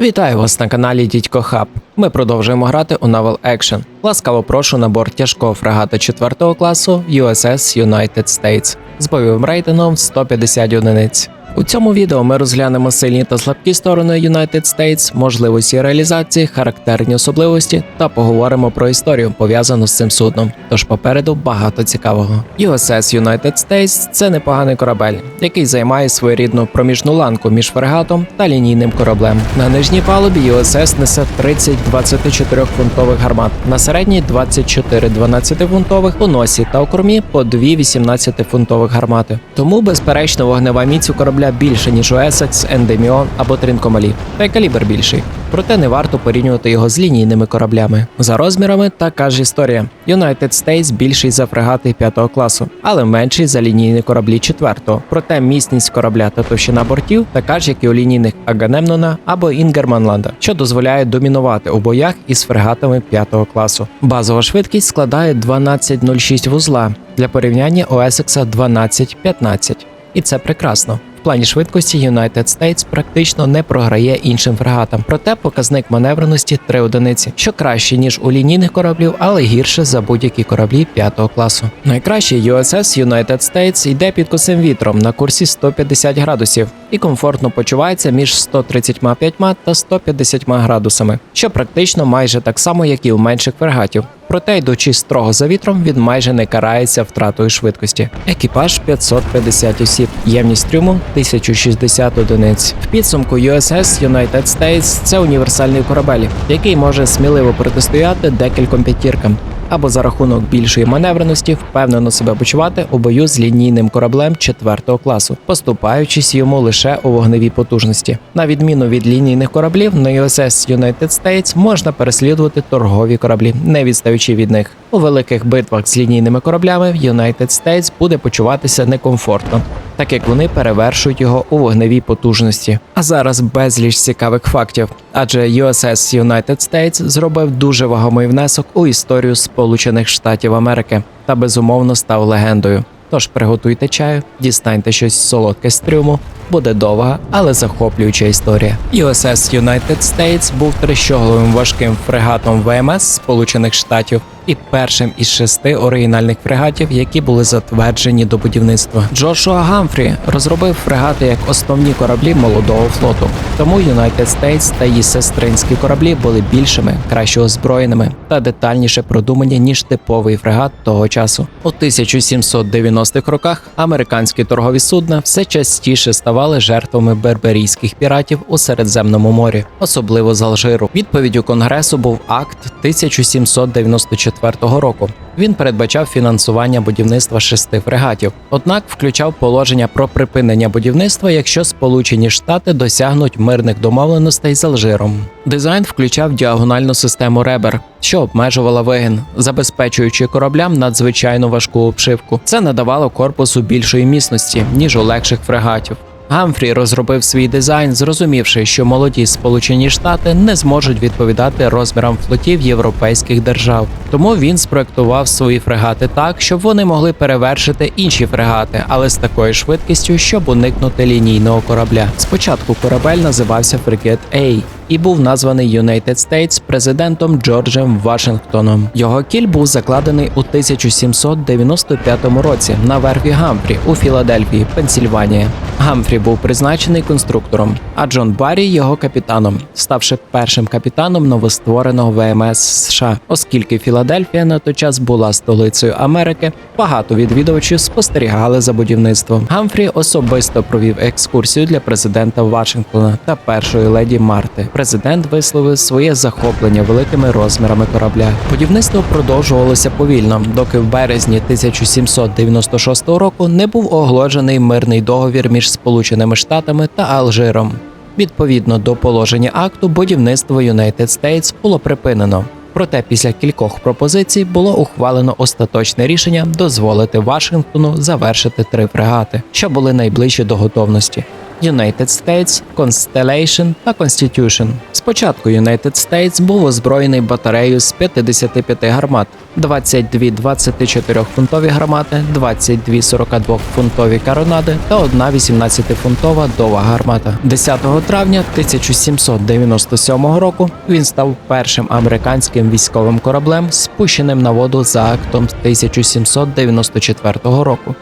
Вітаю вас на каналі Дідько Хаб. Ми продовжуємо грати у Naval Action. Ласкаво прошу на борт тяжкого фрегата 4 класу USS United States з бойовим рейтингом 150 одиниць. У цьому відео ми розглянемо сильні та слабкі сторони United States, можливості реалізації, характерні особливості та поговоримо про історію, пов'язану з цим судном. Тож попереду багато цікавого. USS United States – це непоганий корабель, який займає своєрідну проміжну ланку між фрегатом та лінійним кораблем. На нижній палубі USS несе 30 24-фунтових гармат, на середній 24 12-фунтових, у носі та у кормі по 2 18-фунтових гармати. Тому, безперечно, вогнева міць у корабля більше, ніж у Essex, Ендеміон або Трінкомалі, та й калібр більший. Проте не варто порівнювати його з лінійними кораблями. За розмірами така ж історія. United States більший за фрегати 5 класу, але менший за лінійні кораблі 4. Проте міцність корабля та товщина бортів така ж, як і у лінійних Аганемнона або Інгерманланда, що дозволяє домінувати у боях із фрегатами 5 класу. Базова швидкість складає 12,06 вузла. Для порівняння у Есекса 12,15. І це прекрасно. Плані швидкості United States практично не програє іншим фрегатам, проте показник маневреності 3 одиниці, що краще ніж у лінійних кораблів, але гірше за будь-які кораблі 5 класу. Найкращий USS United States йде під косим вітром на курсі 150 градусів і комфортно почувається між 135 та 150 градусами, що практично майже так само, як і у менших фрегатів. Проте, йдучи строго за вітром, він майже не карається втратою швидкості. Екіпаж 550 осіб, ємність трюму 1060 одиниць. В підсумку USS United States – це універсальний корабель, який може сміливо протистояти декільком п'ятіркам. Або за рахунок більшої маневреності впевнено себе почувати у бою з лінійним кораблем 4 класу, поступаючись йому лише у вогневій потужності. На відміну від лінійних кораблів, на USS United States можна переслідувати торгові кораблі, не відстаючи від них. У великих битвах з лінійними кораблями United States буде почуватися некомфортно, так як вони перевершують його у вогневій потужності. А зараз безліч цікавих фактів, адже USS United States зробив дуже вагомий внесок у історію Сполучених Штатів Америки та безумовно став легендою. Тож приготуйте чаю, дістаньте щось солодке з трюму. Буде довга, але захоплююча історія. USS United States був трищогловим важким фрегатом ВМС Сполучених Штатів і першим із шести оригінальних фрегатів, які були затверджені до будівництва. Джошуа Гамфрі розробив фрегати як основні кораблі молодого флоту. Тому United States та її сестринські кораблі були більшими, краще озброєними та детальніше продумані ніж типовий фрегат того часу. У 1790-х роках американські торгові судна все частіше ставали жертвами берберійських піратів у Середземному морі, особливо з Алжиру. Відповіддю Конгресу був акт 1794 року. Він передбачав фінансування будівництва шести фрегатів, однак включав положення про припинення будівництва, якщо Сполучені Штати досягнуть мирних домовленостей з Алжиром. Дизайн включав діагональну систему ребер, що обмежувала вигін, забезпечуючи кораблям надзвичайно важку обшивку. Це надавало корпусу більшої міцності ніж у легших фрегатів. Гамфрі розробив свій дизайн, зрозумівши, що молоді Сполучені Штати не зможуть відповідати розмірам флотів європейських держав. Тому він спроектував свої фрегати так, щоб вони могли перевершити інші фрегати, але з такою швидкістю, щоб уникнути лінійного корабля. Спочатку корабель називався Фрегет A і був названий United States президентом Джорджем Вашингтоном. Його кіль був закладений у 1795 році на верфі Гамфрі у Філадельфії, Пенсільванія. Гамфрі був призначений конструктором, а Джон Баррі його капітаном, ставши першим капітаном новоствореного ВМС США, оскільки Філадельфія на той час була столицею Америки. Багато відвідувачів спостерігали за будівництвом. Гамфрі особисто провів екскурсію для президента Вашингтона та першої леді Марти. Президент висловив своє захоплення великими розмірами корабля. Будівництво продовжувалося повільно, доки в березні 1796 року не був оголошений мирний договір між Сполученими Штатами та Алжиром. Відповідно до положення акту, будівництво United States було припинено. Проте після кількох пропозицій було ухвалено остаточне рішення дозволити Вашингтону завершити три фрегати, що були найближчі до готовності. United States, Constellation та Constitution. Спочатку United States був озброєний батареєю з 55 гармат, 22 24-фунтові гармати, 22 42-фунтові каронади та одна 18-фунтова довга гармата. 10 травня 1797 року він став першим американським військовим кораблем, спущеним на воду за актом 1794 року.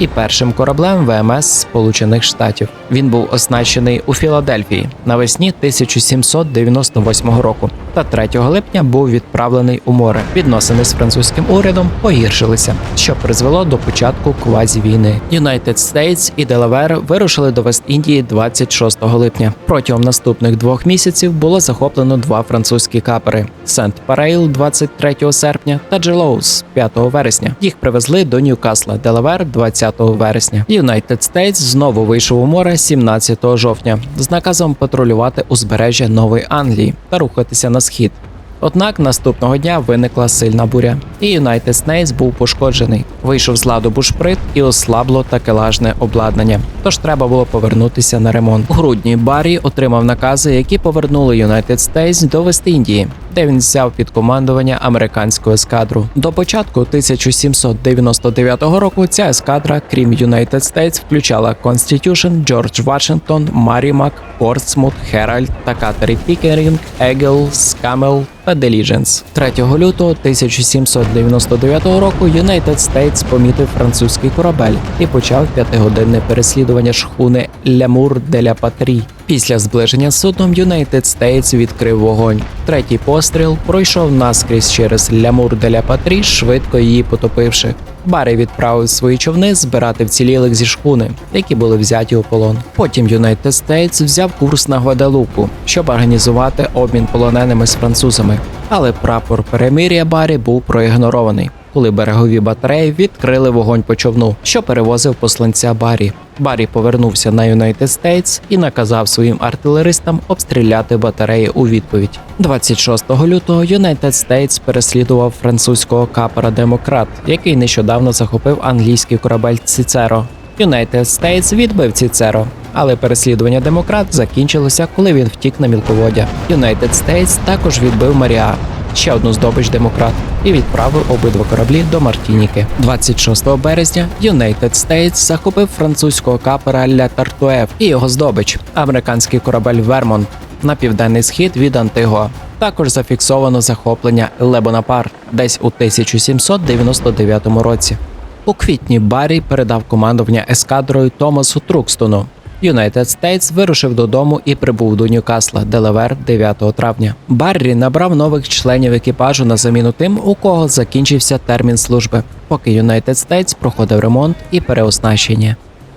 І першим кораблем ВМС Сполучених Штатів. Він був оснащений у Філадельфії навесні 1798 року, та 3 липня був відправлений у море. Відносини з французьким урядом погіршилися, що призвело до початку квазі-війни. United States і Делавер вирушили до Вест-Індії 26 липня. Протягом наступних двох місяців було захоплено два французькі капери: Сент Парейл 23 серпня та Джелоус 5 вересня. Їх привезли до Ньюкасла, Делавер 20 вересня. United States знову вийшов у море 17 жовтня з наказом патрулювати узбережжя Нової Англії та рухатися на схід. Однак наступного дня виникла сильна буря, і United States був пошкоджений. Вийшов з ладу бушприт і ослабло такелажне обладнання. Тож треба було повернутися на ремонт. У грудні Баррі отримав накази, які повернули United States до Вест-Індії, де він взяв під командування американську ескадру. До початку 1799 року ця ескадра, крім United States, включала Constitution, Джордж Вашингтон, Марімак, Портсмут, Херальд та катери Пікерінг, Егел, Скамел та Деліженс. 3 лютого 1799 року United States помітив французький корабель і почав п'ятигодинне переслідування шхуни Лямур де ля Патрі. Після зближення з судном United States відкрив вогонь. Третій постріл пройшов наскрізь через Лямур де ля Патрі, швидко її потопивши. Барі відправив свої човни збирати вцілілих зі шхуни, які були взяті у полон. Потім United States взяв курс на Гваделупу, щоб організувати обмін полоненими з французами. Але прапор перемир'я Барі був проігнорований, коли берегові батареї відкрили вогонь по човну, що перевозив посланця Барі. Барі повернувся на United States і наказав своїм артилеристам обстріляти батареї у відповідь. 26 лютого United States переслідував французького капера Демократ, який нещодавно захопив англійський корабель Цицеро. United States відбив Цицеро, але переслідування демократ закінчилося, коли він втік на мілководдя. United States також відбив Маріа, ще одну здобич демократ, і відправив обидва кораблі до Мартініки. 26 березня United States захопив французького капера Ля Тартуев і його здобич, американський корабель Вермонт на південний схід від Антигуа. Також зафіксовано захоплення Лебонапар десь у 1799 році. У квітні Баррі передав командування ескадрою Томасу Трукстону. United States вирушив додому і прибув до Ньюкасла, Делавер 9 травня. Баррі набрав нових членів екіпажу на заміну тим, у кого закінчився термін служби, поки United States проходив ремонт і переоснащення.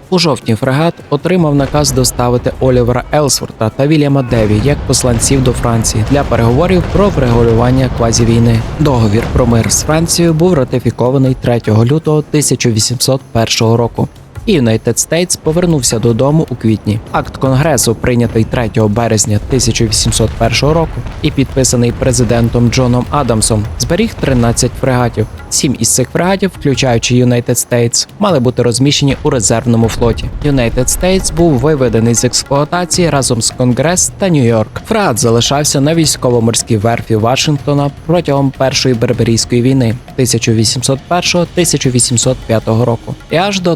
У жовтні фрегат отримав наказ доставити Олівера Елсворта та Вільяма Деві як посланців до Франції для переговорів про врегулювання квазівійни. Договір про мир з Францією був ратифікований 3 лютого 1801 року. І United States повернувся додому у квітні. Акт конгресу, прийнятий 3 березня 1801 року і підписаний президентом Джоном Адамсом, зберіг 13 фрегатів. Сім із цих фрегатів, включаючи United States, мали бути розміщені у резервному флоті. United States був виведений з експлуатації разом з Конгрес та Нью-Йорк. Фрегат залишався на військово-морській верфі Вашингтона протягом першої берберійської війни 1801-1805 року і аж до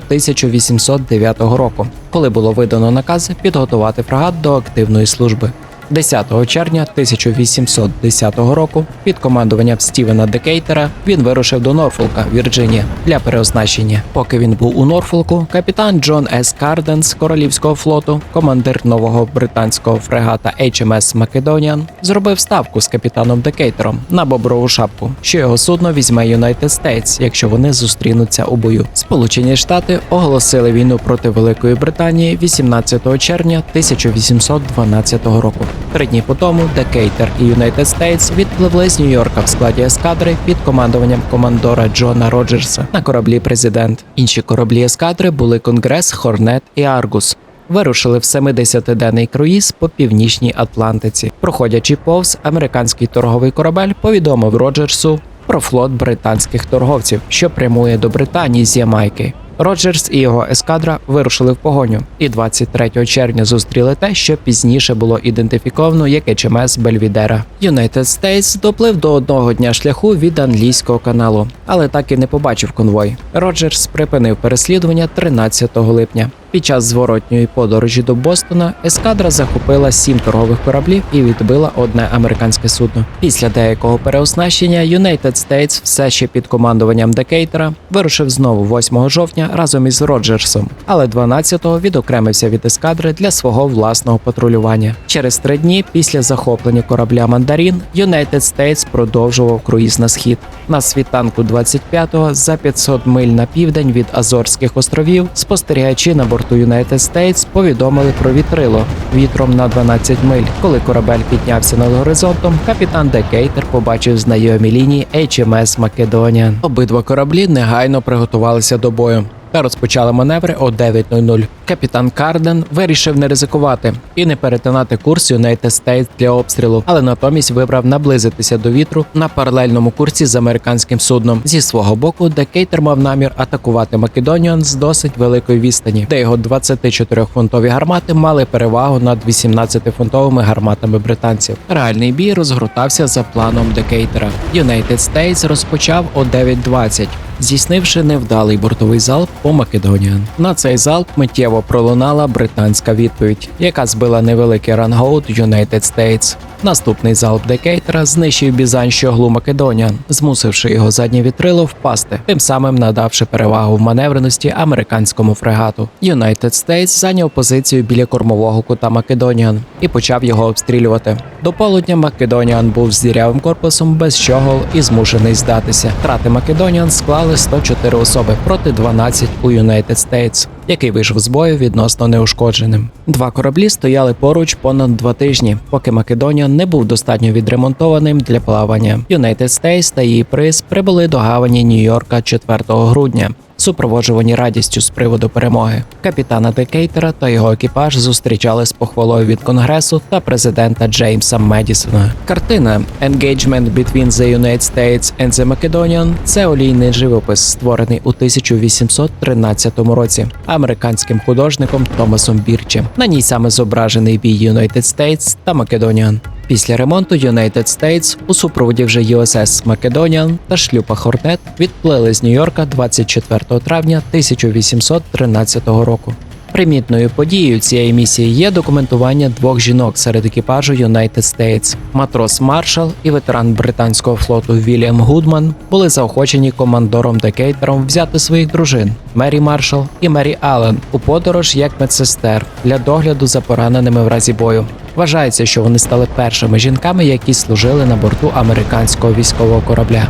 1809 року, коли було видано наказ підготувати фрегат до активної служби. 10 червня 1810 року під командуванням Стівена Декейтера він вирушив до Норфолка, Вірджинія, для переоснащення. Поки він був у Норфолку, капітан Джон С. Карден з королівського флоту, командир нового британського фрегата HMS Македоніан, зробив ставку з капітаном Декейтером на боброву шапку, що його судно візьме United States, якщо вони зустрінуться у бою. Сполучені Штати оголосили війну проти Великої Британії 18 червня 1812 року. Три дні по тому Декейтер і United States відпливли з Нью-Йорка в складі ескадри під командуванням командора Джона Роджерса на кораблі Президент. Інші кораблі ескадри були Конгрес, Хорнет і Аргус. Вирушили в 70-денний круїз по північній Атлантиці. Проходячи повз, американський торговий корабель повідомив Роджерсу про флот британських торговців, що прямує до Британії з Ямайки. Роджерс і його ескадра вирушили в погоню, і 23 червня зустріли те, що пізніше було ідентифіковано як HMS Бельвідера. United States доплив до одного дня шляху від англійського каналу, але так і не побачив конвой. Роджерс припинив переслідування 13 липня. Під час зворотньої подорожі до Бостона ескадра захопила сім торгових кораблів і відбила одне американське судно. Після деякого переоснащення United States, все ще під командуванням Декейтера, вирушив знову 8 жовтня разом із Роджерсом, але 12-го відокремився від ескадри для свого власного патрулювання. Через три дні після захоплення корабля Мандарін United States продовжував круїз на схід. На світанку 25-го за 500 миль на південь від Азорських островів спостерігачі на борту United States повідомили про вітрило вітром на 12 миль. Коли корабель піднявся над горизонтом, капітан Декейтер побачив знайомі лінії HMS Македонія. Обидва кораблі негайно приготувалися до бою. Та розпочали маневри о 9.00. Капітан Карден вирішив не ризикувати і не перетинати курс United States для обстрілу, але натомість вибрав наблизитися до вітру на паралельному курсі з американським судном. Зі свого боку, Декейтер мав намір атакувати Македоніан з досить великої відстані, де його 24-фунтові гармати мали перевагу над 18-фунтовими гарматами британців. Реальний бій розгортався за планом Декейтера. United States розпочав о 9.20 здійснивши невдалий бортовий залп по Македоніан. На цей залп миттєво пролунала британська відповідь, яка збила невеликий рангоут United States. Наступний залп Декейтера знищив бізань щоглу Македоніан, змусивши його заднє вітрило впасти, тим самим надавши перевагу в маневреності американському фрегату. United States зайняв позицію біля кормового кута Македоніан і почав його обстрілювати. До полудня Македоніан був з дірявим корпусом без щогол і змушений здатися. Втрати Македоніан склали 104 особи проти 12 у United States, який вийшов з бою відносно неушкодженим. Два кораблі стояли поруч понад два тижні, поки Македонія не був достатньо відремонтованим для плавання. United States та її приз прибули до гавані Нью-Йорка 4 грудня. Супроводжувані радістю з приводу перемоги, капітана Декейтера та його екіпаж зустрічали з похвалою від конгресу та президента Джеймса Медісона. Картина «Engagement between the United States and the Macedonian» – це олійний живопис, створений у 1813 році американським художником Томасом Бірчем. На ній саме зображений бій United States та Македоніан. Після ремонту United States у супроводі вже USS Macedonian та шлюпа Хорнет відплили з Нью-Йорка 24 травня 1813 року. Примітною подією цієї місії є документування двох жінок серед екіпажу United States. Матрос Маршал і ветеран британського флоту Вільям Гудман були заохочені командором Декейтером взяти своїх дружин Мері Маршал і Мері Аллен у подорож як медсестер для догляду за пораненими в разі бою. Вважається, що вони стали першими жінками, які служили на борту американського військового корабля.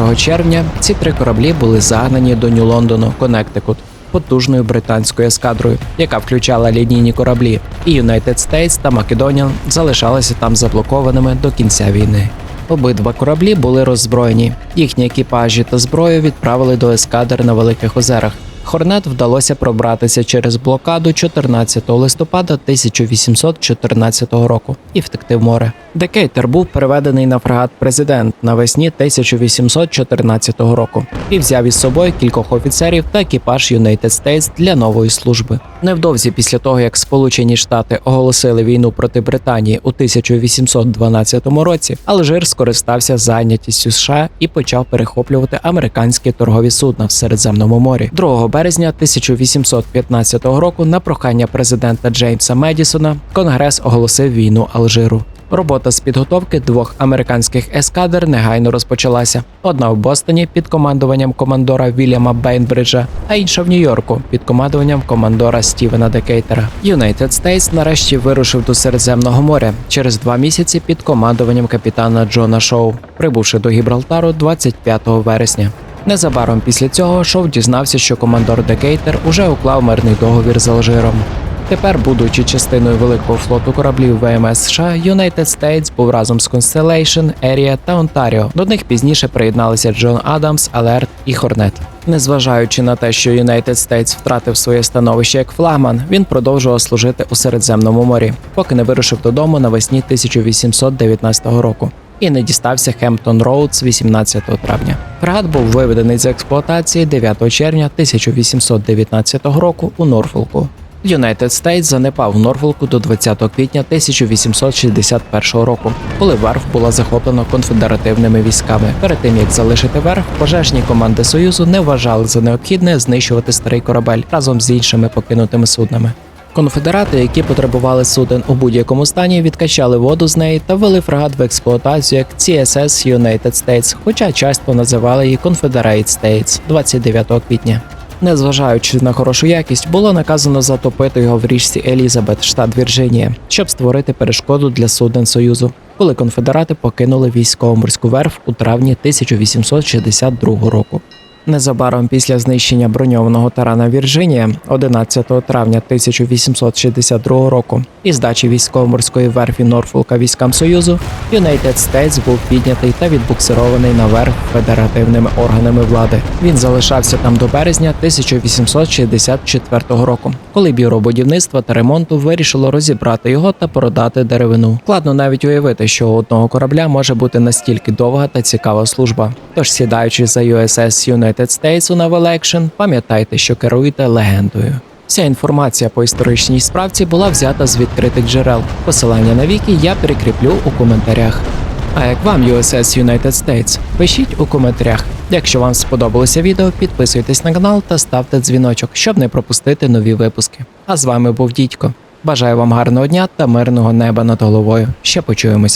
1 червня ці три кораблі були загнані до Нью-Лондону, Коннектикут, потужною британською ескадрою, яка включала лінійні кораблі, і United States та Македоніан залишалися там заблокованими до кінця війни. Обидва кораблі були роззброєні. Їхні екіпажі та зброю відправили до ескадр на Великих Озерах. Хорнет вдалося пробратися через блокаду 14 листопада 1814 року і втекти в море. Декейтер був переведений на фрегат президент навесні 1814 року і взяв із собою кількох офіцерів та екіпаж United States для нової служби. Невдовзі після того, як Сполучені Штати оголосили війну проти Британії у 1812 році, Алжир скористався зайнятістю США і почав перехоплювати американські торгові судна в Середземному морі. 2 березня 1815 року на прохання президента Джеймса Медісона Конгрес оголосив війну Алжиру. Робота з підготовки двох американських ескадр негайно розпочалася: одна в Бостоні під командуванням командора Вільяма Бейнбриджа, а інша в Нью-Йорку під командуванням командора Стівена Декейтера. United States нарешті вирушив до Середземного моря через два місяці під командуванням капітана Джона Шоу, прибувши до Гібралтару 25 вересня. Незабаром після цього Шоу дізнався, що командор Декейтер уже уклав мирний договір з Алжиром. Тепер, будучи частиною великого флоту кораблів ВМС США, United States був разом з Constellation, Ерія та Онтаріо. До них пізніше приєдналися Джон Адамс, Алерт і Хорнет. Незважаючи на те, що United States втратив своє становище як флагман, він продовжував служити у Середземному морі, поки не вирушив додому навесні 1819 року і не дістався Хемптон Роудс 18 травня. Фрегат був виведений з експлуатації 9 червня 1819 року у Норфолку. United States занепав в Норфолку до 20 квітня 1861 року, коли верф була захоплена конфедеративними військами. Перед тим як залишити верф, пожежні команди Союзу не вважали за необхідне знищувати старий корабель разом з іншими покинутими суднами. Конфедерати, які потребували суден у будь-якому стані, відкачали воду з неї та ввели фрегат в експлуатацію як CSS United States, хоча часто називали її Confederate States 29 квітня. Незважаючи на хорошу якість, було наказано затопити його в річці Елізабет, штат Вірджинія, щоб створити перешкоду для суден Союзу, коли конфедерати покинули військово-морську верф у травні 1862 року. Незабаром після знищення броньованого тарана Вірджинія 11 травня 1862 року і здачі військово-морської верфі Норфолка військам Союзу, United States був піднятий та відбуксирований наверх федеративними органами влади. Він залишався там до березня 1864 року, коли бюро будівництва та ремонту вирішило розібрати його та продати деревину. Складно навіть уявити, що у одного корабля може бути настільки довга та цікава служба. Тож, сідаючи за USS United States у Naval Action, пам'ятайте, що керуєте легендою. Вся інформація по історичній справці була взята з відкритих джерел. Посилання на віки я прикріплю у коментарях. А як вам USS United States? Пишіть у коментарях. Якщо вам сподобалося відео, підписуйтесь на канал та ставте дзвіночок, щоб не пропустити нові випуски. А з вами був Дідько. Бажаю вам гарного дня та мирного неба над головою. Ще почуємося.